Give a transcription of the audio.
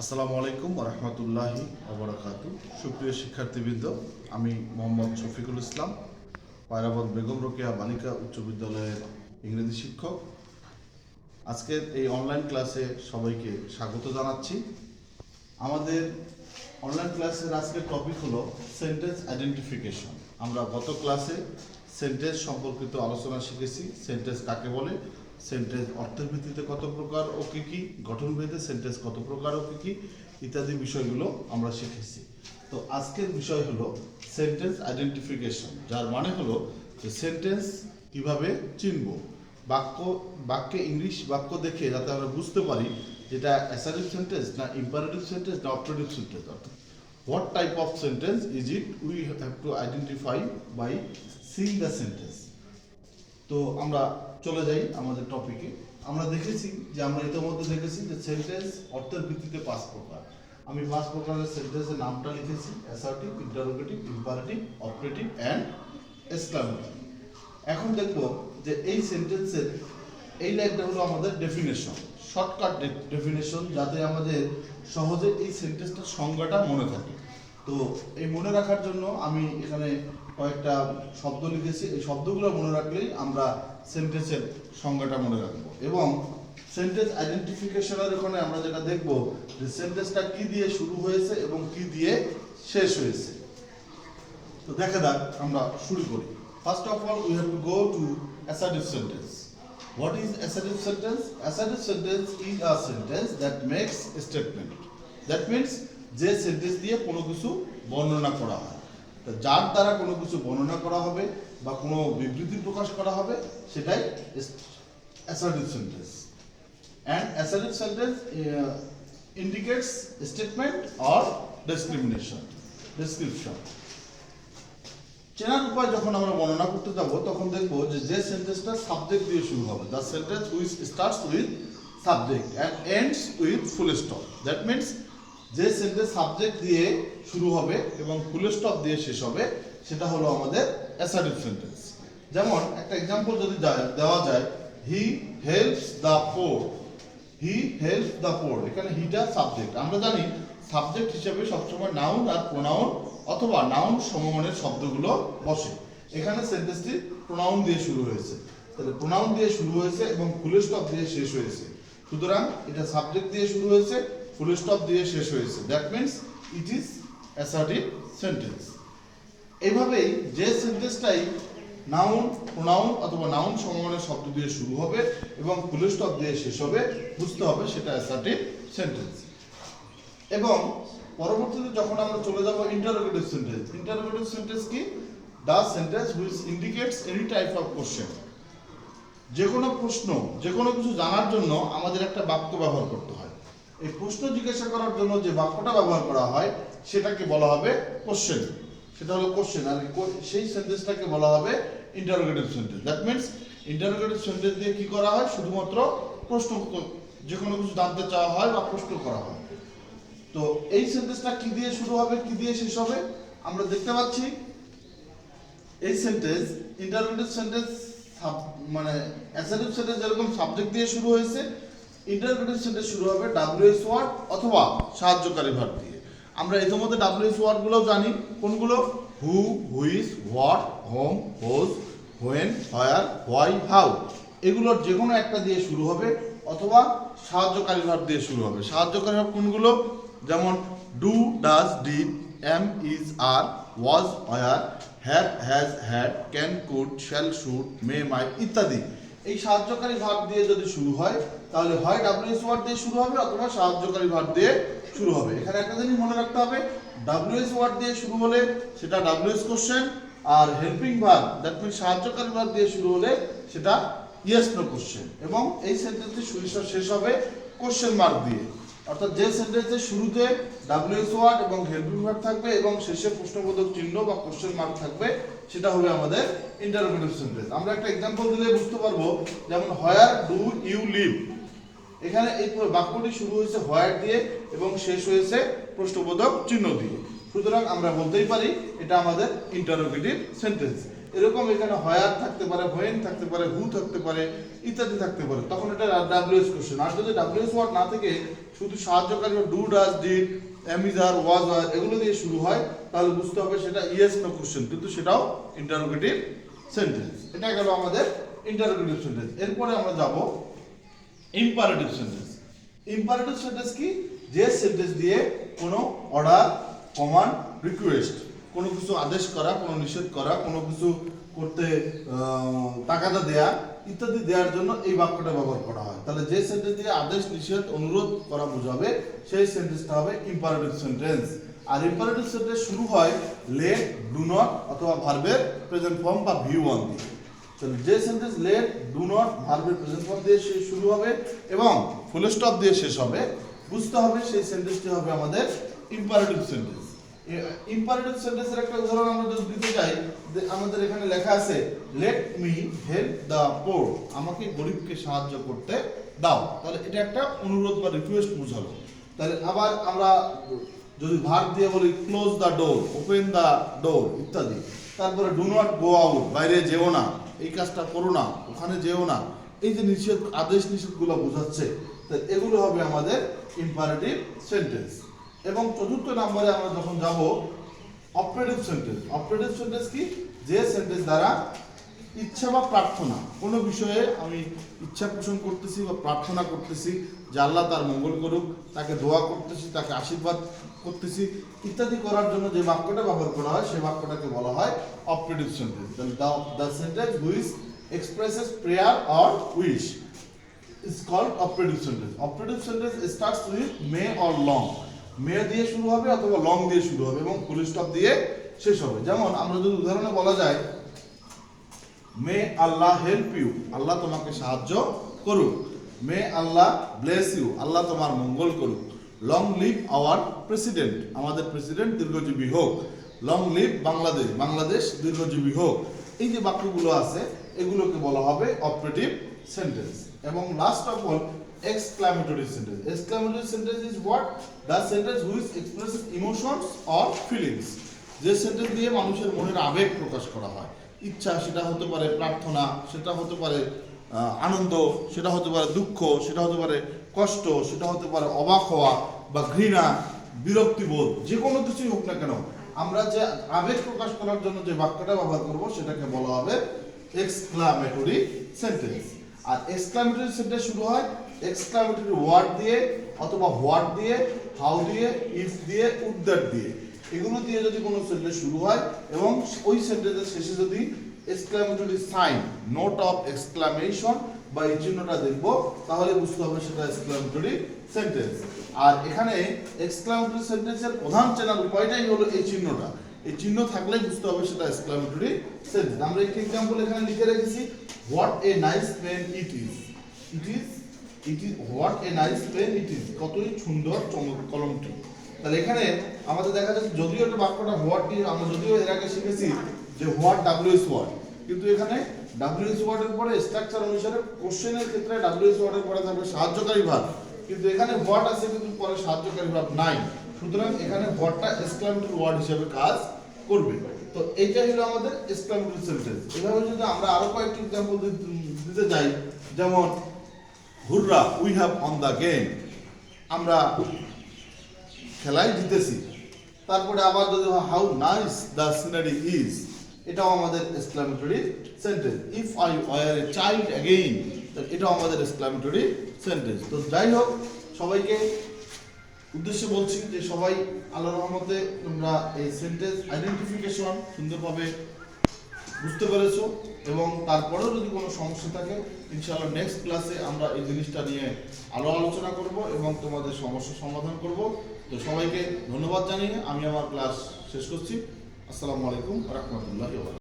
আসসালামু আলাইকুম রহমতুল্লাহি অবরাকাত সুপ্রিয় শিক্ষার্থীবৃন্দ, আমি মোহাম্মদ শফিকুল ইসলাম পায়রাবাদ বেগম রোকেয়া বালিকা উচ্চ বিদ্যালয়ের ইংরেজি শিক্ষক। আজকের এই অনলাইন ক্লাসে সবাইকে স্বাগত জানাচ্ছি। আমাদের অনলাইন ক্লাসের আজকের টপিক হলো সেন্টেন্স আইডেন্টিফিকেশন আমরা গত ক্লাসে সেন্টেন্স সম্পর্কিত আলোচনা শিখেছি। সেন্টেন্স কাকে বলে? সেন্টেন্স অর্থের ভিত্তিতে কত প্রকার ও কী কী গঠনভেদে সেন্টেন্স কত প্রকার ও কী কী, ইত্যাদি বিষয়গুলো আমরা শিখেছি। তো আজকের বিষয় হলো সেন্টেন্স আইডেন্টিফিকেশন যার মানে হলো যে সেন্টেন্স কীভাবে চিনব। বাক্য, বাক্যে ইংলিশ বাক্য দেখে যাতে আমরা বুঝতে পারি যেটা অ্যাসারিভ সেন্টেন্স না ইম্পারেটিভ সেন্টেন্স না অপারেটিভ সেন্টেন্স অর্থাৎ what type of sentence is it we have to identify by seeing the sentence তো আমরা চলে যাই আমাদের টপিকে আমরা দেখেছি যে আমরা ইতিমধ্যে দেখেছি যে সেন্টেন্স অর্থের ভিত্তিতে পাঁচ প্রকার। আমি পাঁচ প্রকারের সেন্টেন্সের নামটা লিখেছি assertive interrogative imperative optative and exclamative এখন দেখব যে এই সেন্টেন্সের এই লাইনটা হলো আমাদের ডেফিনেশন শর্টকাট ডেফিনেশন যাতে আমাদের সহজে এই সেন্টেন্সটার সংজ্ঞাটা মনে থাকে। তো এই মনে রাখার জন্য আমি এখানে কয়েকটা শব্দ লিখেছি। এই শব্দগুলো মনে রাখলেই আমরা সেন্টেন্সের সংজ্ঞাটা মনে রাখব। এবং সেন্টেন্স আইডেন্টিফিকেশনের ওখানে আমরা যেটা দেখব, যে সেন্টেন্সটা কি দিয়ে শুরু হয়েছে এবং কি দিয়ে শেষ হয়েছে। তো দেখা যাক, আমরা শুরু করি। First of all we have to go to assertive sentence what is assertive sentence assertive sentence is a sentence that makes statement that means যে সেন্টেন্স দিয়ে কোনো কিছু বর্ণনা করা হয়। যার দ্বারা কোনো কিছু বর্ণনা করা হবে বা কোনো বিবৃতি প্রকাশ করা হবে, সেটাই assertive sentence and assertive sentence indicates statement or discrimination description চেনার উপায় যখন আমরা বর্ণনা করতে যাব, তখন দেখব যে যে সেন্টেন্সটা সাবজেক্ট দিয়ে শুরু হবে the sentence which starts with subject and ends with full stop that means যে সেন্টেন্স সাবজেক্ট দিয়ে শুরু হবে এবং ফুল স্টপ দিয়ে শেষ হবে, সেটা হলো আমাদের অ্যাসার্টিভ সেন্টেন্স যেমন একটা এক্সাম্পল যদি দেওয়া যায় he helps the poor he help the poor এখানে হিটা সাবজেক্ট আমরা জানি সাবজেক্ট হিসেবে সবসময় নাউন আর প্রোনাউন অথবা নাউন সমমানের শব্দগুলো বসে। এখানে সেন্টেন্সটি প্রোনাউন দিয়ে শুরু হয়েছে। তাহলে প্রোনাউন দিয়ে শুরু হয়েছে এবং ফুল স্টপ দিয়ে শেষ হয়েছে। সুতরাং এটা সাবজেক্ট দিয়ে শুরু হয়েছে ফুল স্টপ দিয়ে শেষ হয়েছে। That means it is assertive sentence এইভাবেই যে সেন্টেন্সটাই নাউন প্রোনাউন অথবা নাউন সমমানের শব্দ দিয়ে শুরু হবে এবং ফুল স্টপ দিয়ে শেষ হবে, বুঝতে হবে সেটা অ্যাসার্টিভ সেন্টেন্স এবং পরবর্তীতে যখন আমরা চলে যাব ইন্টারোগেটিভ সেন্টেন্স ইন্টারোগেটিভ সেন্টেন্স কি? The sentence which indicates any type of question যে কোনো প্রশ্ন যে কোনো কিছু জানার জন্য আমাদের একটা বাক্য ব্যবহার করতে হয়। এই প্রশ্ন জিজ্ঞাসা করার জন্য যে বাক্যটা ব্যবহার করা হয়, সেটাকে বলা হবে কোশ্চেন সেটা হলো কোশ্চেন আর সেই সেন্টেন্সটাকে বলা হবে interrogative sentence that means interrogative sentence দিয়ে কি করা হয়? শুধুমাত্র প্রশ্ন যে কোনো কিছু জানতে চাওয়া হয় বা প্রশ্ন করা হয়। তো এই সেন্টেন্সটা কি দিয়ে শুরু হবে? কি দিয়ে শেষ হবে? আমরা দেখতে পাচ্ছি এই সেন্টেন্স ইন্টারোগেটিভ সেন্টেন্স মানে অ্যাসার্টিভ সেন্টেন্স যেরকম সাবজেক্ট দিয়ে শুরু হয়েছে ইন্টারোগেটিভ সেন্টেন্স শুরু হবে ডাব্লিউএস ওয়ার্ড অথবা সাহায্যকারী ভার্ব দিয়ে। আমরা ইতিমধ্যে ডাব্লিউএস ওয়ার্ডগুলোও জানি। কোনগুলো? Who which what whom whose when where why how এগুলোর যে কোনো একটা দিয়ে শুরু হবে অথবা সাহায্যকারী ভাব দিয়ে শুরু হবে। সাহায্যকারী ভাব কোনগুলো? যেমন do does did am is are was were had has had can could shall should may might ইত্যাদি। এই সাহায্যকারী ভাব দিয়ে যদি শুরু হয়, তাহলে হয় ডাব্লিউএস ওয়ার্ড দিয়ে শুরু হবে অথবা সাহায্যকারী ভাব দিয়ে শুরু হবে। এখানে একটা জিনিস মনে রাখতে হবে ডাব্লিউ এস ওয়ার্ড দিয়ে শুরু হলে সেটা ডাব্লিউ এস কোশ্চেন আর হেল্পিং ভার্ব দ্যাট মিন সাহায্যকারী ভার্ব দিয়ে শুরু হলে সেটা ইয়েস নো কোশ্চেন এবং এই সেন্টেন্সটি শুরু শেষ হবে কোশ্চেন মার্ক দিয়ে। অর্থাৎ যে সেন্টেন্সের শুরুতে ডাব্লিউএস ওয়ার্ড এবং হেল্পিং ভার্ব থাকবে এবং শেষে প্রশ্নবোধক চিহ্ন বা কোশ্চেন মার্ক থাকবে, সেটা হবে আমাদের ইন্টারোগেটিভ সেন্টেন্স আমরা একটা এক্সাম্পল দিলে বুঝতে পারব, যেমন হোয়ার ডু ইউ লিভ এখানে এই বাক্যটি শুরু হয়েছে হোয়ার দিয়ে এবং শেষ হয়েছে প্রশ্নবোধক চিহ্ন দিয়ে। সুতরাং আমরা বলতেই পারি, এটা আমাদের ইন্টারোগেটিভ সেন্টেন্স এরকম এখানে হয়ার থাকতে পারে হোয়েন থাকতে পারে, হু থাকতে পারে, ইত্যাদি থাকতে পারে। তখন এটা ডাব্লিউএস কোশ্চেন আর যদি ডাব্লিউএস ওয়ার্ড না থেকে, শুধু সাহায্যকারী do does did am is are was were এগুলো দিয়ে শুরু হয়, তাহলে বুঝতে হবে সেটা ইয়েস নো কোশ্চেন কিন্তু সেটাও ইন্টারোগেটিভ সেন্টেন্স এটা গেল আমাদের ইন্টারোগেটিভ সেন্টেন্স এরপরে আমরা যাব ইম্পারেটিভ সেন্টেন্স ইম্পারেটিভ সেন্টেন্স কি? যে সেন্টেন্স দিয়ে কোনো অর্ডার কমান্ড রিকোয়েস্ট কোনো কিছু আদেশ করা, কোনো নিষেধ করা, কোনো কিছু করতে টাকাটা দেয়া ইত্যাদি দেওয়ার জন্য এই বাক্যটা ব্যবহার করা হয়। তাহলে যে সেন্টেন্স দিয়ে আদেশ, নিষেধ, অনুরোধ করা বোঝাবে, সেই সেন্টেন্সটা হবে ইম্পারেটিভ সেন্টেন্স আর ইম্পারেটিভ সেন্টেন্স শুরু হয় লেট ডু নট অথবা ভার্বের প্রেজেন্ট ফর্ম বা ভি ওয়ান দিয়ে। তাহলে যে সেন্টেন্স লেট ডু নট ভার্বের প্রেজেন্ট ফর্ম দিয়ে শুরু হবে এবং ফুল স্টপ দিয়ে শেষ হবে, বুঝতে হবে সেই সেন্টেন্সটি হবে আমাদের ইম্পারেটিভ সেন্টেন্স ইম্পারেটিভ সেন্টেন্সের একটা উদাহরণ আমরা যদি দিতে চাই আমাদের এখানে লেখা আছে let me help the poor আমাকে গরিবকে সাহায্য করতে দাও। তাহলে এটা একটা অনুরোধ বা রিকোয়েস্ট বোঝালো। তাহলে আবার আমরা যদি ভার্ব দিয়ে বলি close the door open the door ইত্যাদি। তারপরে ডু নট গো আউট বাইরে যেও না, এই কাজটা করো না, ওখানে যেও না, এই যে নিষেধ, আদেশ নিষেধগুলো বোঝাচ্ছে তো এগুলো হবে আমাদের ইম্পারেটিভ সেন্টেন্স এবং চতুর্থ নম্বরে আমরা যখন যাব অপারেটিভ সেন্টেন্স অপারেটিভ সেন্টেন্স কি যে সেন্টেন্স দ্বারা ইচ্ছা বা প্রার্থনা, কোনো বিষয়ে আমি ইচ্ছা পোষণ করতেছি বা প্রার্থনা করতেছি, যে আল্লাহ তার মঙ্গল করুক, তাকে দোয়া করতেছি, তাকে আশীর্বাদ করতেছি, ইত্যাদি করার জন্য যে বাক্যটা ব্যবহার করা হয় সেই বাক্যটাকে বলা হয় operative sentence the sentence which expresses prayer or wish is called operative sentence. Operative sentence starts with may or long. May দিয়ে শুরু হবে অথবা লং দিয়ে শুরু হবে এবং ফুল স্টপ দিয়ে শেষ হবে। যেমন আমরা যদি উদাহরণে বলা যায়, মে আল্লাহ হেল্প ইউ আল্লাহ তোমাকে সাহায্য করুক। মে আল্লাহ ব্লেস ইউ আল্লাহ তোমার মঙ্গল করুক। লং লিভ আওয়ার প্রেসিডেন্ট আমাদের প্রেসিডেন্ট দীর্ঘজীবী হোক। লং লিভ বাংলাদেশ বাংলাদেশ দীর্ঘজীবী হোক। এই যে বাক্যগুলো আছে, এগুলোকে বলা হবে অপারেটিভ সেন্টেন্স এবং last of all exclamatory sentence. Exclamatory sentence is what? The sentence which expresses emotions or feelings. যে সেন্টেন্স দিয়ে মানুষের মনের আবেগ প্রকাশ করা হয়। ইচ্ছা, সেটা হতে পারে প্রার্থনা, সেটা হতে পারে আনন্দ, সেটা হতে পারে দুঃখ, সেটা হতে পারে কষ্ট, সেটা হতে পারে অবাক হওয়া বা ঘৃণা, বিরক্তিবোধ যে কোনো কিছুই হোক না কেন। আমরা যে আবেগ প্রকাশ করার জন্য যে বাক্যটা ব্যবহার করব, সেটাকে বলা হবে এক্সক্লামেটরি সেন্টেন্স আর এক্সক্লামেটরি সেন্টেন্স শুরু হয় এক্সক্লামেটরি ওয়ার্ড দিয়ে অথবা হোয়াট দিয়ে হাউ দিয়ে ইফ দিয়ে দ্যাট দিয়ে। এগুলো দিয়ে যদি কোনো সেন্টেন্স শুরু হয় এবং ওই সেন্টেন্সের শেষে যদি exclamatory sign note of exclamation বা এই চিহ্নটা দেখব, তাহলে বুঝতে হবে সেটা এক্সক্লামেটরি সেন্টেন্স আর এখানে এক্সক্লামেটরি সেন্টেন্সের প্রধান চেনার উপায়টাই হলো এই চিহ্নটা। এই চিহ্ন থাকলে বুঝতে হবে সেটা এক্সক্লামেটরি সেন্টেন্স আমরা একটি এক্সাম্পল এখানে লিখে রেখেছি what a nice pen it is it is what a nice pen it is কতই সুন্দর চমক কলমটি। তাহলে এখানে আমাদের দেখা যাচ্ছে যদিও এটা বাক্যটা হোয়াট দিয়ে আমরা যদিও এর আগে শিখেছি যে হোয়াট ডাব্লিউএস ওয়ার্ড কিন্তু এখানে ডাব্লিউএস ওয়ার্ডের পরে স্ট্রাকচার অনুসারে কোশ্চেনের ক্ষেত্রে ডাব্লিউএস ওয়ার্ডের পরে থাকবে সাহায্যকারী ভাব। কিন্তু এখানে হোয়াট আছে কিন্তু পরে সাহায্যকারী ভাব নাই। সুতরাং এখানে হোয়াটটা এক্সক্লামেটরি ওয়ার্ড হিসেবে কাজ করবে। তো এইটা হলো আমাদের এক্সক্লামেটরি সেন্টেন্স এভাবে যদি আমরা আরও কয়েকটি এক্সাম্পল দিতে যাই, যেমন hurrah we have won the game আমরা খেলায় জিতেছি। তারপরে আবার যদি how nice the scenery is এটাও আমাদের exclamatory sentence if I were a child again এটাও আমাদের এক্সক্লামেটরি সেন্টেন্স তো যাই হোক, সবাইকে উদ্দেশ্যে বলছি যে সবাই আল্লাহ রহমতে তোমরা এই সেন্টেন্স আইডেন্টিফিকেশন সুন্দরভাবে বুঝতে পেরেছ? এবং তারপরেও যদি কোনো সমস্যা থাকে, ইনশাআল্লাহ নেক্সট ক্লাসে আমরা এই জিনিসটা নিয়ে আলো আলোচনা করব এবং তোমাদের সমস্যা সমাধান করব। তো সবাইকে ধন্যবাদ জানিয়ে আমি আমার ক্লাস শেষ করছি। আসসালামু আলাইকুম রহমতুল্লাহ